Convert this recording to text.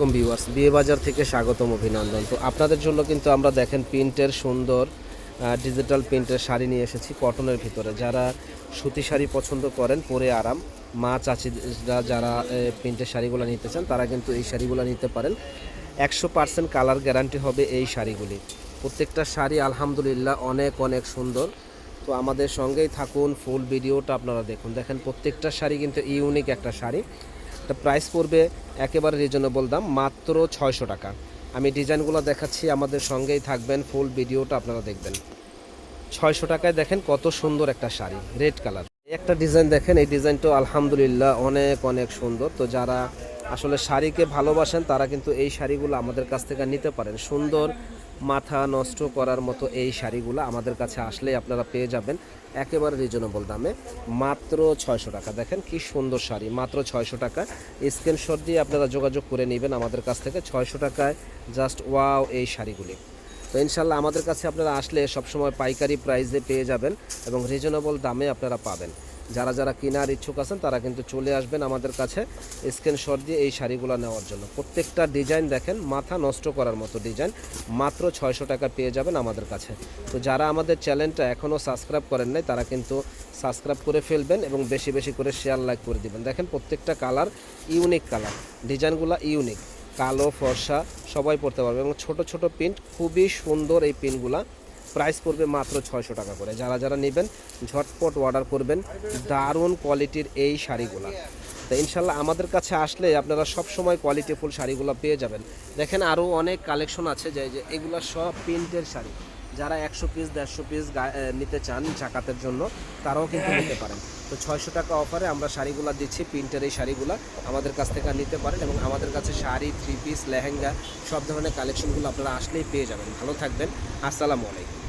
কম viewers বিয়ে বাজার থেকে স্বাগতম অভিনন্দন। তো আপনাদের জন্য কিন্তু আমরা দেখেন প্রিন্টের সুন্দর ডিজিটাল প্রিন্টের শাড়ি নিয়ে এসেছি কটনের ভিতরে। যারা সুতি শাড়ি পছন্দ করেন, পরে আরাম। মা, চাচিরা যারা প্রিন্টের শাড়িগুলো নিতে চান, তারা কিন্তু এই শাড়িগুলো নিতে পারেন। একশো পার্সেন্ট কালার গ্যারান্টি হবে এই শাড়িগুলি। প্রত্যেকটা শাড়ি আলহামদুলিল্লাহ অনেক অনেক সুন্দর। তো আমাদের সঙ্গেই থাকুন, ফুল ভিডিওটা আপনারা দেখুন। দেখেন প্রত্যেকটা শাড়ি কিন্তু ইউনিক একটা শাড়ি। এটা প্রাইস পড়বে একেবারে রিজনেবল দাম, মাত্র ছয়শো টাকা। আমি ডিজাইনগুলো দেখাচ্ছি, আমাদের সঙ্গেই থাকবেন ফুল ভিডিওটা আপনারা দেখবেন। ছয়শো টাকায় দেখেন কত সুন্দর একটা শাড়ি রেড কালার একটা ডিজাইন দেখেন, এই ডিজাইনটা আলহামদুলিল্লাহ অনেক অনেক সুন্দর। তো যারা আসলে শাড়িকে ভালোবাসেন, তারা কিন্তু এই শাড়িগুলো আমাদের কাছ থেকে নিতে পারেন। সুন্দর মাথা নষ্ট করার মতো এই শাড়িগুলো আমাদের কাছে আসলে আপনারা পেয়ে যাবেন একেবারে রিজনেবল দামে। মাত্র ছয়শো টাকা। দেখেন কি সুন্দর শাড়ি, মাত্র ছয়শো টাকা। স্ক্রিনশট দিয়ে আপনারা যোগাযোগ করে নেবেন আমাদের কাছ থেকে ছয়শো টাকায় জাস্ট ওয়াও এই শাড়িগুলি। তো ইনশাল্লাহ আমাদের কাছে আপনারা আসলে সবসময় পাইকারি প্রাইসে পেয়ে যাবেন এবং রিজনেবল দামে আপনারা পাবেন। যারা যারা কেনার ইচ্ছুক আছেন, তারা কিন্তু চলে আসবেন আমাদের কাছে স্ক্রিনশট দিয়ে এই শাড়িগুলো নেওয়ার জন্য। প্রত্যেকটা ডিজাইন দেখেন, মাথা নষ্ট করার মতো ডিজাইন মাত্র ছয়শো টাকা পেয়ে যাবেন আমাদের কাছে। তো যারা আমাদের চ্যানেলটা এখনও সাবস্ক্রাইব করেন নাই, তারা কিন্তু সাবস্ক্রাইব করে ফেলবেন এবং বেশি বেশি করে শেয়ার লাইক করে দিবেন। দেখেন প্রত্যেকটা কালার ইউনিক কালার ডিজাইনগুলো ইউনিক কালো, ফর্সা, সবাই পড়তে পারবে এবং ছোট ছোট প্রিন্ট খুবই সুন্দর এই প্রিন্টগুলা প্রাইস পড়বে মাত্র ছয়শো টাকা করে। যারা যারা নেবেন, ঝটপট অর্ডার করবেন। দারুণ কোয়ালিটির এই শাড়িগুলো। তো ইনশাল্লাহ আমাদের কাছে আসলে আপনারা সব সময় কোয়ালিটিফুল শাড়িগুলো পেয়ে যাবেন। দেখেন আরও অনেক কালেকশন আছে যে যে এগুলো সব প্রিন্টের শাড়ি। যারা একশো পিস দেড়শো পিস নিতে চান জাকাতের জন্য, তারাও কিন্তু নিতে পারেন। তো ছয়শো টাকা অফারে আমরা শাড়িগুলো দিচ্ছি, প্রিন্টের এই শাড়িগুলো আমাদের কাছ থেকে নিতে পারেন এবং আমাদের কাছে শাড়ি থ্রি পিস লেহেঙ্গা, সব ধরনের কালেকশনগুলো আপনারা আসলেই পেয়ে যাবেন। ভালো থাকবেন। আসসালামু আলাইকুম।